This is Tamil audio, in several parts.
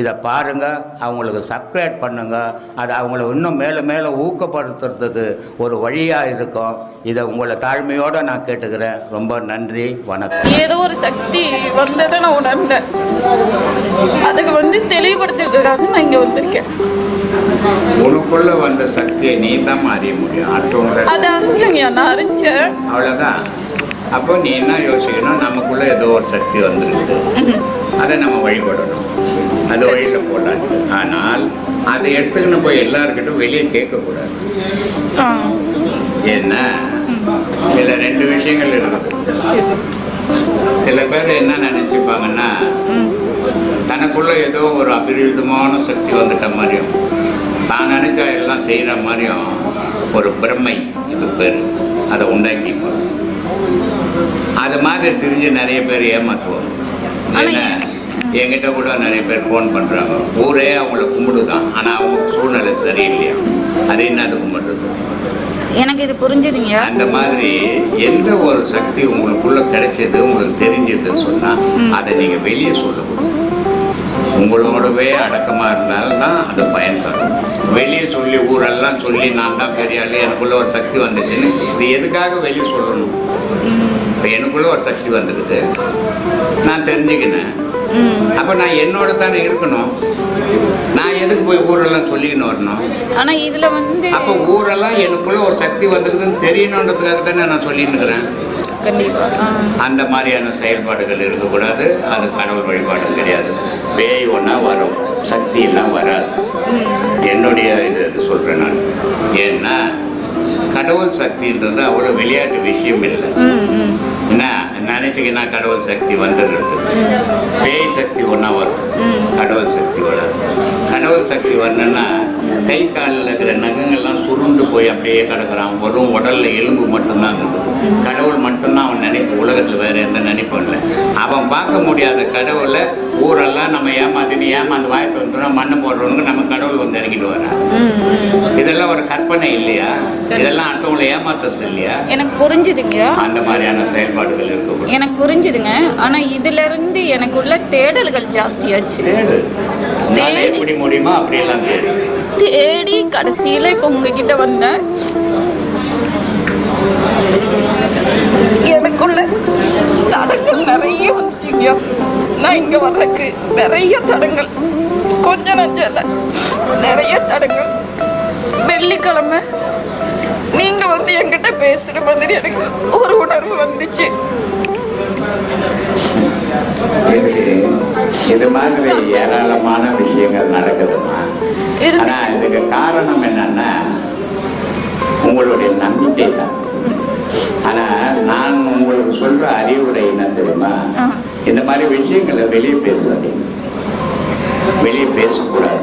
இதை பாருங்க அவங்களுக்கு சப்ஸ்கிரைப் பண்ணுங்க. அது அவங்கள இன்னும் மேலே மேலே ஊக்கப்படுத்துறதுக்கு ஒரு வழியாக இருக்கும். இதை உங்களை தாழ்மையோடு நான் கேட்டுக்கிறேன். ரொம்ப நன்றி வணக்கம். ஏதோ ஒரு சக்தி வந்ததை நான் உணர்ந்தேன். அதுக்கு வந்து தெளிவுபடுத்துறதுக்காக நான் இங்கே வந்திருக்கேன். உனக்குள்ள வந்த சக்தியை நீ தான் அறிய முடியும் மற்றவங்களை அதை அறிஞ்சேங்க நான் அறிஞ்சேன். அவ்வளோதான் அப்போ நீ என்ன யோசிக்கணும்? நமக்குள்ள ஏதோ ஒரு சக்தி வந்துருக்கு. அதை நம்ம வழிபடணும். அது வழியில் போடலாம் ஆனால் அதை எடுத்துக்கின்னு போய் எல்லாருக்கிட்டும் வெளியே கேட்கக்கூடாது. ஏன்னா இதில் ரெண்டு விஷயங்கள் இருக்குது. சில பேர் என்ன நினச்சிப்பாங்கன்னா தனக்குள்ள ஏதோ ஒரு அபிரிதமான சக்தி வந்துட்ட மாதிரியும் தான் நினச்சா எல்லாம் செய்கிற மாதிரியும் ஒரு பிரமை இது பேர். அதை உண்டாக்கிப்பாங்க அது மாதிரி தெரிஞ்சு நிறைய பேர் என்ன? என்கிட்ட கூட நிறைய பேர் ஃபோன் பண்ணுறாங்க ஊரே அவங்கள கும்பிடுதான். ஆனால் அவங்க சூழ்நிலை சரியில்லையா? அது என்னது கும்பிடுறது? எனக்கு இது புரிஞ்சுதுங்க. அந்த மாதிரி எந்த ஒரு சக்தி உங்களுக்குள்ள கிடைச்சது உங்களுக்கு தெரிஞ்சதுன்னு சொன்னா அதை நீங்க வெளியே சொல்லக்கூடாது. உங்களோடவே அடக்கமா இருந்தால்தான் அது பயன் தரும் வெளியே சொல்லி ஊரெல்லாம் சொல்லி நான் தான் பெரிய ஆளு எனக்குள்ள ஒரு சக்தி வந்துச்சுன்னு இது எதுக்காக வெளியே சொல்லணும்? இப்போ எனக்குள்ள ஒரு சக்தி வந்துக்குது. நான் தெரிஞ்சுக்கினேன். அப்போ நான் என்னோட தானே இருக்கணும்? நான் எதுக்கு போய் ஊரெல்லாம் சொல்லிக்கின்னு வரணும்? ஆனா இதுல வந்து அப்போ ஊரெல்லாம் எனக்குள்ள ஒரு சக்தி வந்துக்குதுன்னு தெரியணுன்றதுக்காக தானே நான் சொல்லின்னு இருக்கிறேன் கண்டிப்பா. ஆ. அந்த மாதிரியான செயல்பாடுகள் இருக்கக்கூடாது. அது கடவுள் வழிபாடு கிடையாது. பேய் ஒன்றா வரும். சக்தி எல்லாம் வராது. என்னுடைய இது சொல்கிறேன் நான். ஏன்னா கடவுள் சக்தின்றது அவ்வளோ விளையாட்டு விஷயம் இல்லை. ம் நினைச்சிங்கன்னா கடவுள் சக்தி வந்துடுறது? பேய் சக்தி ஒன்றா வரும். கடவுள் சக்தி வராது. கடவுள் சக்தி வரணுன்னா கை காலில் இருக்கிற நகங்கள்லாம் சுருண்டு போய் அப்படியே கிடக்குறான். வெறும் உடலில் எலும்பு மட்டும்தான் இருக்குது. கடவுள் மட்டும்தான் அவன் நினைப்பு. உலகத்தில் வேற எந்த நினைப்பும் இல்லை. அவன் பார்க்க முடியாத கடவுளை ஊரெல்லாம் நம்ம ஏமாத்திட்டு ஏமாந்து வாயத்தை வந்துட்டோம்னா மண்ணை போடுறவனுக்கு நம்ம கடவுள் வந்து இறங்கிட்டு வரான். இதெல்லாம் ஒரு கற்பனை இல்லையா? இதெல்லாம் அடுத்தவங்களை ஏமாத்தது இல்லையா? எனக்கு புரிஞ்சுதுங்க. அந்த மாதிரியான செயல்பாடுகள் இருக்கக்கூடாது. எனக்கு புரிஞ்சுதுங்க. ஆனா இதுல இருந்து எனக்குள்ள தேடல்கள் ஜாஸ்தியாச்சு. தேடி. எப்படி முடியுமோ அப்படியெல்லாம் தேடு. தேடி கடைசியில இப்ப உங்ககிட்ட வந்தேன். எனக்குள்ள தடங்கள் நிறைய வந்துச்சுங்க நான் இங்க வர்றதுக்கு நிறைய தடங்கள். கொஞ்சம் நஞ்சம் இல்ல நிறைய தடங்கள். வெள்ளிக்கிழமை நீங்க வந்து என்கிட்ட பேசுற மாதிரி எனக்கு ஒரு உணர்வு வந்துச்சு. இது மாதிரி ஏராளமான விஷயங்கள் நடக்குதுமா ஆனா இருந்துச்சு இதுக்கு காரணம் என்னன்னா உங்களுடைய நம்பிக்கை தான் ஆனா நான் உங்களுக்கு சொல்ற அறிவுரை என்ன தெரியுமா. இந்த மாதிரி விஷயங்களை வெளியே பேசாதீங்க. வெளியே பேசக்கூடாது.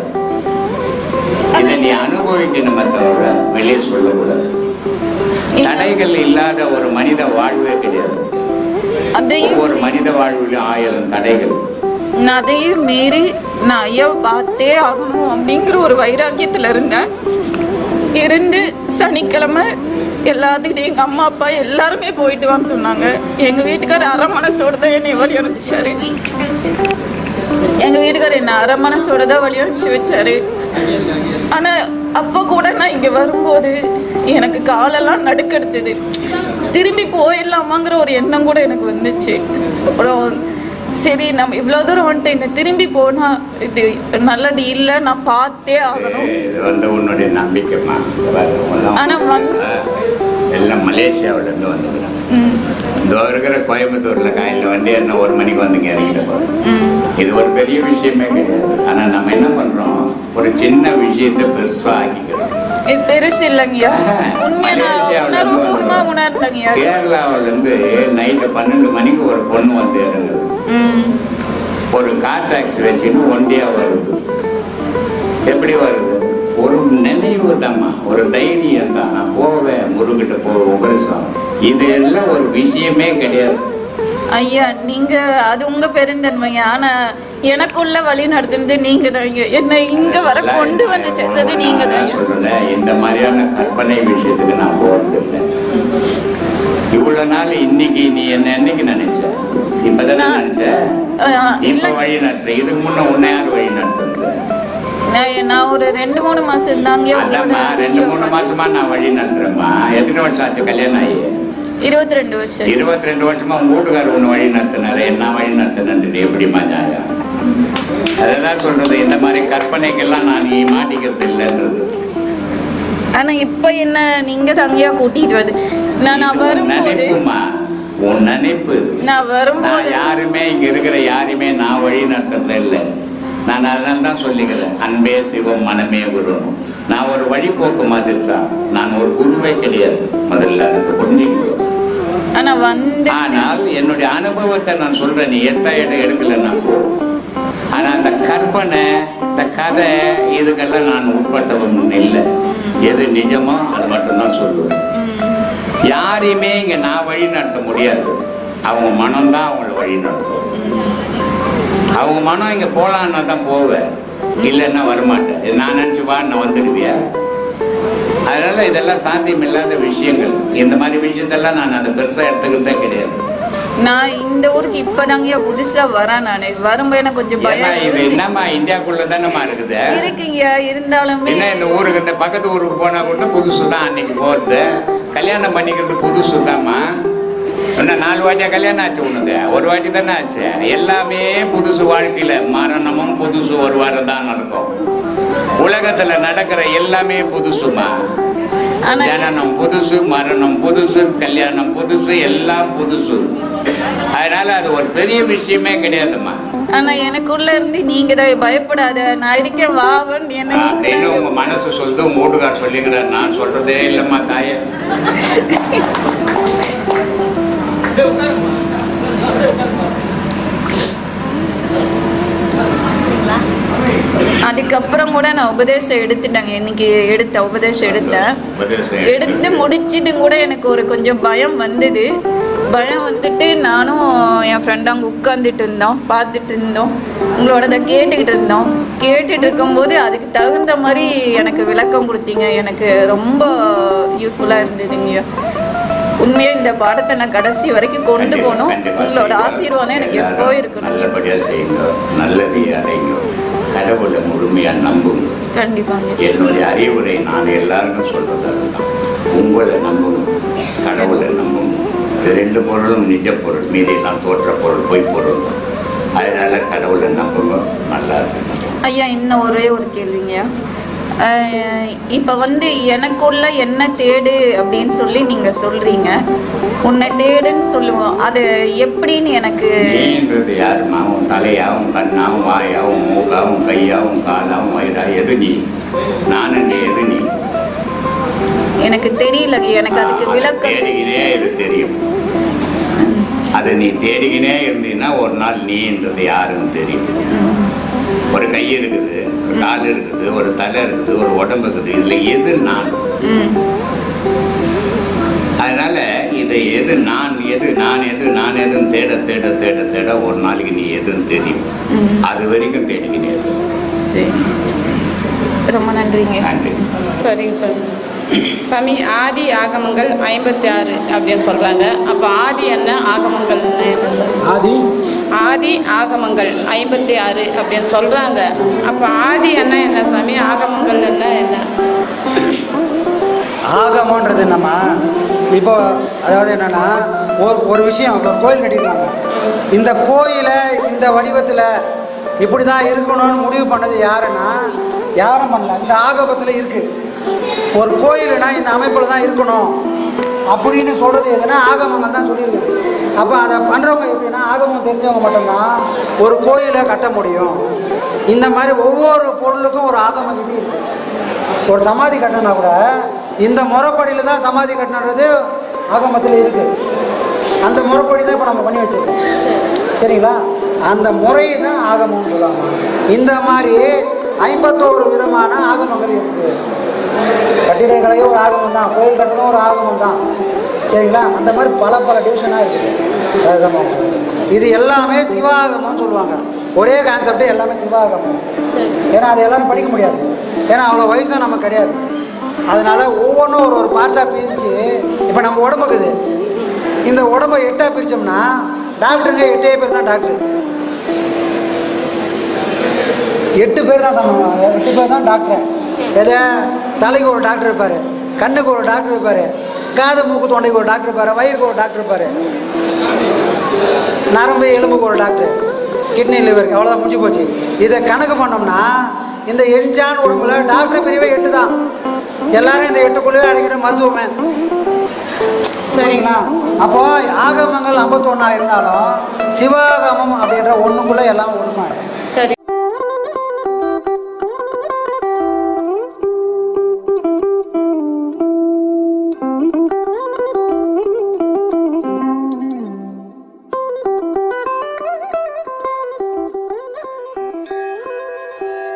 இதை நீ அனுபவிக்கணுமே தவிர வெளியே சொல்லக்கூடாது. தடைகள் இல்லாத ஒரு மனித வாழ்வே கிடையாது. ஒவ்வொரு மனித வாழ்விலும் ஆயிரம் தடைகள். நான் அதையும் மீறி நான் ஐயாவை பார்த்தே ஆகணும் அப்படிங்கிற ஒரு வைராக்கியத்தில் இருந்தேன். இருந்து சனிக்கிழமை எல்லாத்துக்கிட்டையும் எங்கள் அம்மா அப்பா எல்லாருமே போயிட்டு வான்னு சொன்னாங்க. எங்கள் வீட்டுக்கார் அரை மனசோடு தான் என்னை வழி அனுப்பிச்சாரு. எங்கள் வீட்டுக்கார் என்னை அரை மனசோடு தான் வழி அனுப்பிச்சு வச்சாரு. ஆனால் அப்போ கூட நான் இங்கே வரும்போது எனக்கு காலெல்லாம் நடுக்கெடுத்தது. திரும்பி போயிடலாமாங்கிற ஒரு எண்ணம் கூட எனக்கு வந்துச்சு. அப்புறம் சரி நம்ம இவ்வளோ தூரம் வந்துட்டு இன்னும் திரும்பி போனால் இது நல்லது இல்லை நான் பார்த்தே ஆகணும். இது வந்து உன்னுடைய நம்பிக்கைமா ஆனா வந்து- எல்லாம் மலேசியாவுல இருந்து வந்துக்கிறாங்க ம். இதோ இருக்கிற கோயம்புத்தூர்ல காலையில் வண்டி என்ன ஒரு மணிக்கு வந்துங்க இறங்கிட்டு போகிறோம் இது ஒரு பெரிய விஷயமே கிடையாது. ஆனா நம்ம என்ன பண்றோம்? ஒரு சின்ன விஷயத்தை பெருசா ஆக்கிக்கிறோம். இது பெருசு இல்லைங்கய்யா. உண்மையை நான் உணர்வுபூர்வமா உணர்ந்தேங்கய்யா. கேரளாவுல இருந்து நைட்டு பன்னெண்டு மணிக்கு ஒரு பொண்ணு வந்து இறங்குது. ஒரு கார் டாக்ஸி வச்சுன்னு ஒண்டியா வருது. எப்படி வருது? ஒரு நினைவு தாம்மா ஒரு தைரியம் தான். நான் போவேன் முருகிட்ட போவேன் உபரிசம் இது எல்லாம் ஒரு விஷயமே கிடையாது. ஐயா நீங்க அது உங்க பெருந்தன்மைங்க ஆனா எனக்குள்ள வழி நடத்துனது நீங்க தான் என்ன இங்க வர கொண்டு வந்து சேர்த்தது நீங்க தான் இந்த மாதிரியான கற்பனை விஷயத்துக்கு நான் போறது இல்லை இவ்வளவு நாள் இன்னைக்கு நீ என்ன என்னைக்கு நினைச்ச? நான்- ஒரு ரெண்டு மூணு மாசம் தாங்க ரெண்டு மூணு மாசமா நான் வழி நடத்துறேம்மா. எத்தனை வருஷம் ஆச்சு கல்யாணம் ஆகி? இருபத்தி ரெண்டு வருஷம். இருபத்தி ரெண்டு வருஷமா உங்க வீட்டுக்காரர் ஒன்று வழி நடத்தினாரு. என்ன வழி நடத்தினது எப்படிம்மா நியாயம் அதான் சொல்றது. இந்த மாதிரி கற்பனைக்கெல்லாம் நான் நீ மாட்டிக்கிறது இல்லைன்றது. ஆனா இப்ப என்ன நீங்க தங்கியா கூட்டிட்டு வந்து நான் வரும்போது உன் நினைப்பு. நான் வரும்போது யாருமே இங்க இருக்கிற யாருமே நான் வழி நடத்துறது இல்லை. நான் அதனால தான் சொல்லிக்கிறேன். அன்பே சிவம் மனமே குரு நான் ஒரு வழிபோக்கு மாதிரி தான். நான் ஒரு குருவே கிடையாது. முதல்ல அதுக்கு புரிஞ்சுக்கணும். ஆனால் என்னுடைய அனுபவத்தை நான் சொல்றேன். நீ எட்ட இடம் எடுக்கலன்னா ஆனா அந்த கற்பனை இந்த கதை இதுக்கெல்லாம் நான் உட்பட்டவன் இல்லை. எது நிஜமோ அது மட்டும்தான் சொல்லுவேன். யாரையுமே இங்க நான் வழி நடத்த முடியாது. அவங்க மனம்தான் அவங்கள வழி நடத்தும். அவங்க மனம் இங்க போலான்னா தான் போவேன் இல்லைன்னா வரமாட்டேன். நான் நினச்சி வா நான் வந்துடுவியா? அதனால இதெல்லாம் சாத்தியம் இல்லாத விஷயங்கள். இந்த மாதிரி விஷயத்தெல்லாம் நான் அதை பெருசாக எடுத்துக்கிறதே கிடையாது. நான் இந்த ஊருக்கு இப்பதாங்க புதுசா வரேன் நானு. வரும்போது எனக்கு கொஞ்சம் பயம். என்னம்மா இந்தியாக்குள்ள தானேம்மா இருக்குது? இருக்குங்க இருந்தாலுமே என்ன இந்த ஊருக்கு இந்த பக்கத்து ஊருக்கு போனா கூட புதுசு தான் அன்னைக்கு போறது. கல்யாணம் பண்ணிக்கிறது புதுசு தாம்மா என்ன நாலு வாட்டியா கல்யாணம் ஆச்சு உனக்கு? ஒரு வாட்டி தானே ஆச்சு. எல்லாமே புதுசு வாழ்க்கையில மரணமும் புதுசு ஒரு வாரம் தான் நடக்கும். உலகத்துல நடக்கிற எல்லாமே புதுசுமா ஜனனம் புதுசு மரணம் புதுசு கல்யாணம் புதுசு எல்லாம் புதுசு. அதனால அது ஒரு பெரிய விஷயமே கிடையாதும்மா. ஆனா எனக்குள்ள இருந்து நீங்க தான் பயப்படாத நான் இருக்கேன் வாவன்னு என்ன உங்க மனசு சொல்லுது உங்க வீட்டுக்கார் சொல்லிக்கிறார். நான் சொல்றதே இல்லைம்மா தாயே. அதுக்கப்புறம் கூட நான் உபதேசம் எடுத்துட்டேங்க. இன்னைக்கு எடுத்த உபதேசம் எடுத்தேன். எடுத்து முடிச்சிட்டு கூட எனக்கு ஒரு கொஞ்சம் பயம் வந்தது. பயம் வந்துட்டு நானும் என் ஃப்ரெண்ட் அங்கே உட்காந்துட்டு இருந்தோம் பார்த்துட்டு இருந்தோம் உங்களோடத கேட்டுக்கிட்டு இருந்தோம் கேட்டுட்டு இருக்கும்போது அதுக்கு தகுந்த மாதிரி எனக்கு விளக்கம் கொடுத்தீங்க. எனக்கு ரொம்ப யூஸ்ஃபுல்லாக இருந்ததுங்க. உண்மையாக இந்த பாடத்தை நான் கடைசி வரைக்கும் கொண்டு போகணும். உங்களோட. ஆசீர்வாதம் எனக்கு எப்போ இருக்கணும். நல்லபடியா செய்யுங்க. நல்லதை அடைங்க கடவுளை முழுமையா நம்புங்க. கண்டிப்பாங்க. என்னுடைய அறிவுரை நான் எல்லாருக்கும் சொல்றது அதுதான். உங்களை நம்பணும். கடவுளை நம்பணும். இது ரெண்டு பொருளும் நிஜ பொருள். மீதியெல்லாம் தோற்ற பொருள் பொய் பொருள் தான். அதனால கடவுளை நம்புங்க நல்லா இருக்கு ஐயா இன்னும் ஒரே ஒரு கேள்விங்க. இப்போ வந்து எனக்குள்ள என்ன தேடு அப்படின்னு சொல்லி நீங்கள் சொல்கிறீங்க உன்னை தேடுன்னு சொல்லுவோம். அது எப்படின்னு எனக்கு நீன்றது யாருமா உன் தலையாவும் கண்ணாவும் வாயாவும் மூக்காவும் கையாவும் காலாவும் வயிறா? எது நீ? நான் எது நீ? எனக்கு தெரியலங்க. எனக்கு அதுக்கு விளக்கம் தெரியும்? அது நீ தேடிக்கினே இருந்தீன்னா ஒரு நாள் நீன்றது யாருன்னு தெரியும். ஒரு கை இருக்குது ஒரு கால் இருக்குது ஒரு தலை இருக்குது ஒரு உடம்பு இருக்குது. இதுல எது நான்? அதனால இது எது நான் எது நான் எது நான் எதுன்னு தேட தேட தேட தேட ஒரு நாளைக்கு நீ எதுன்னு தெரியும். ம். அது வரைக்கும் தேடிக்கினே. சரி. ரொம்ப நன்றிங்க. நன்றி. சரிங்க சாமி சாமி ஆதி ஆகமங்கள் ஐம்பத்தி ஆறு அப்படின்னு சொல்கிறாங்க அப்போ ஆதி என்ன ஆகமங்கள்னு என்ன சார் ஆதி? ஆதி ஆகமங்கள் ஐம்பத்தி ஆறு அப்படின்னு சொல்கிறாங்க அப்போ ஆதி என்ன என்ன சாமி ஆகமங்கள் என்ன என்ன? ஆகமன்றது என்னம்மா? இப்போ அதாவது என்னன்னா ஒரு ஒரு விஷயம் ஒரு கோயில் கட்டியிருக்காங்க. இந்த கோயிலை இந்த வடிவத்தில் இப்படி தான் இருக்கணும்னு முடிவு பண்ணது யாருன்னா யாரும் பண்ணல. இந்த ஆகமத்தில் இருக்குது ஒரு கோயில்னா இந்த அமைப்பில் தான் இருக்கணும். அப்படின்னு சொல்கிறது எதுனா ஆகமங்கள் தான் சொல்லியிருக்குது. அப்போ அதை பண்ணுறவங்க எப்படின்னா ஆகமம் தெரிஞ்சவங்க மட்டும்தான் ஒரு கோயிலை கட்ட முடியும். இந்த மாதிரி ஒவ்வொரு பொருளுக்கும் ஒரு ஆகம விதி இருக்குது ஒரு சமாதி கட்டினா கூட இந்த முறைப்படியில் தான் சமாதி கட்டணுன்றது ஆகமத்தில் இருக்குது அந்த முறைப்படி தான் இப்போ நம்ம பண்ணி வச்சிருக்கோம். சரிங்களா? அந்த முறையை தான் ஆகமம்னு சொல்லுவாங்க. இந்த மாதிரி ஐம்பத்தோரு விதமான ஆகமங்கள் இருக்குது கட்டிடக்கலையும் ஒரு ஆகமம் தான் கோயில் கட்டணும் ஒரு ஆகமம் தான். சரிங்களா? அந்த மாதிரி பல பல டிவிஷனாக இருக்குது. அதுதான் இது எல்லாமே சிவாகமம்னு சொல்லுவாங்க. ஒரே கான்செப்டே எல்லாமே சிவாகமம். ஏன்னா அது எல்லாரும் படிக்க முடியாது. ஏன்னா அவ்வளோ வயசும் நமக்கு கிடையாது. அதனால் ஒவ்வொன்றும் ஒரு ஒரு பார்ட்டாக பிரித்து இப்போ நம்ம உடம்புக்குது இந்த உடம்பை எட்டாக பிரித்தோம்னா டாக்டருங்க எட்டே பேர் தான் டாக்டர் எட்டு பேர் தான் சமம் எட்டு பேர் தான் டாக்டர் எதை? தலைக்கு ஒரு டாக்டர் இருப்பார் கண்ணுக்கு ஒரு டாக்டர் இருப்பார் காது மூக்கு தொண்டைக்கு ஒரு டாக்டர் இருப்பார் வயிறுக்கு ஒரு டாக்டர் இருப்பார். நரம்பு எலும்புக்கு ஒரு டாக்டர். கிட்னி லிவருக்கு அவ்வளோதான் முடிஞ்சு போச்சு. இதை கணக்கு பண்ணோம்னா இந்த எஞ்சான் உடம்புல டாக்டர் பிரிவே எட்டு தான் எல்லாரும் இந்த எட்டுக்குள்ளேயே அடங்கிட்ட மருத்துவமே. சரிங்களா? அப்போ ஆகமங்கள் ஐம்பத்தொன்னா இருந்தாலும் சிவாகமம் அப்படின்ற ஒன்றுக்குள்ளே எல்லாம் ஒழுக்கம்